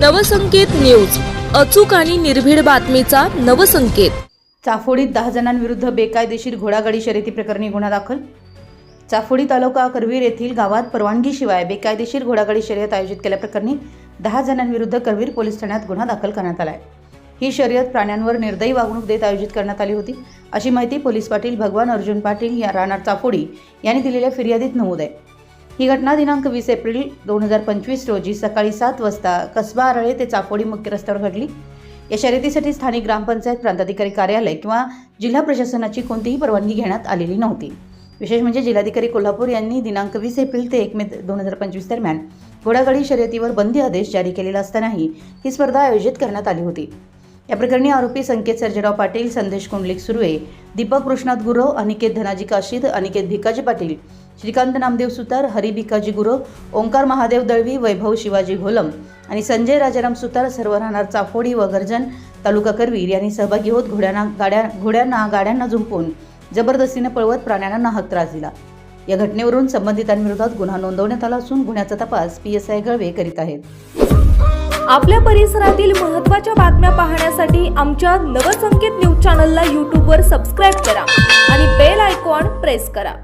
Navsanket news. अचूक आणि निर्भीड बातमीचा नवसंकेत. चाफोडीत दहा जणांविरुद्ध बेकायदेशीर घोडागाडी शर्यती प्रकरणी गुन्हा दाखल. चाफोडी तालुका करवीर येथील गावात परवानगीशिवाय बेकायदेशीर घोडागाडी शर्यत आयोजित केल्याप्रकरणी दहा जणांविरुद्ध करवीर पोलीस ठाण्यात गुन्हा दाखल करण्यात आला आहे ही शर्यत प्राण्यांवर निर्दयी वागणूक देत आयोजित करण्यात आली होती. अशी माहिती पोलीस पाटील भगवान अर्जुन पाटील या राहणार चाफोडी यांनी दिलेल्या फिर्यादीत नमूद आहे. ही घटना दिनांक वीस एप्रिल दोन हजार पंचवीस रोजी सकाळी सात वाजता कसबा आरळे ते चाफोडी मुख्य रस्त्यावर घडली. या शर्यतीसाठी स्थानिक ग्रामपंचायत प्रांताधिकारी कार्यालय किंवा जिल्हा प्रशासनाची कोणतीही परवानगी घेण्यात आलेली नव्हती. विशेष म्हणजे जिल्हाधिकारी कोल्हापूर यांनी दिनांक वीस एप्रिल ते एक मे दोन हजार पंचवीस दरम्यान घोडागाडी शर्यतीवर बंदी आदेश जारी केलेला असतानाही ही स्पर्धा आयोजित करण्यात आली होती. या प्रकरणी आरोपी संकेत सर्जेराव पाटील संदेश कुंडलिक सुर्वे दीपक कृष्णात गुरव अनिकेत धनाजी काशीद अनिकेत भिकाजी पाटील श्रीकांत नामदेव सुतार हरी भिकाजी गुरव ओंकार महादेव दळवी वैभव शिवाजी घोलम आणि संजय राजाराम सुतार सर्व राहणार चाफोडी व गर्जन तालुका करवीर यांनी सहभागी होत घोड्यांना गाड्या घोड्यांना गाड्यांना झुंपून जबरदस्तीने पळवत प्राण्यांना नाहक त्रास दिला. या घटनेवरून संबंधितांविरोधात गुन्हा नोंदवण्यात आला असून गुन्ह्याचा तपास पी एस आय गळवे करीत आहेत. आपल्या परिसरातील महत्त्वाच्या बातम्या पाहण्यासाठी आमच्या नवसंकेत न्यूज चॅनलला यूट्यूबवर सबस्क्राईब करा आणि बेल आयकॉन प्रेस करा.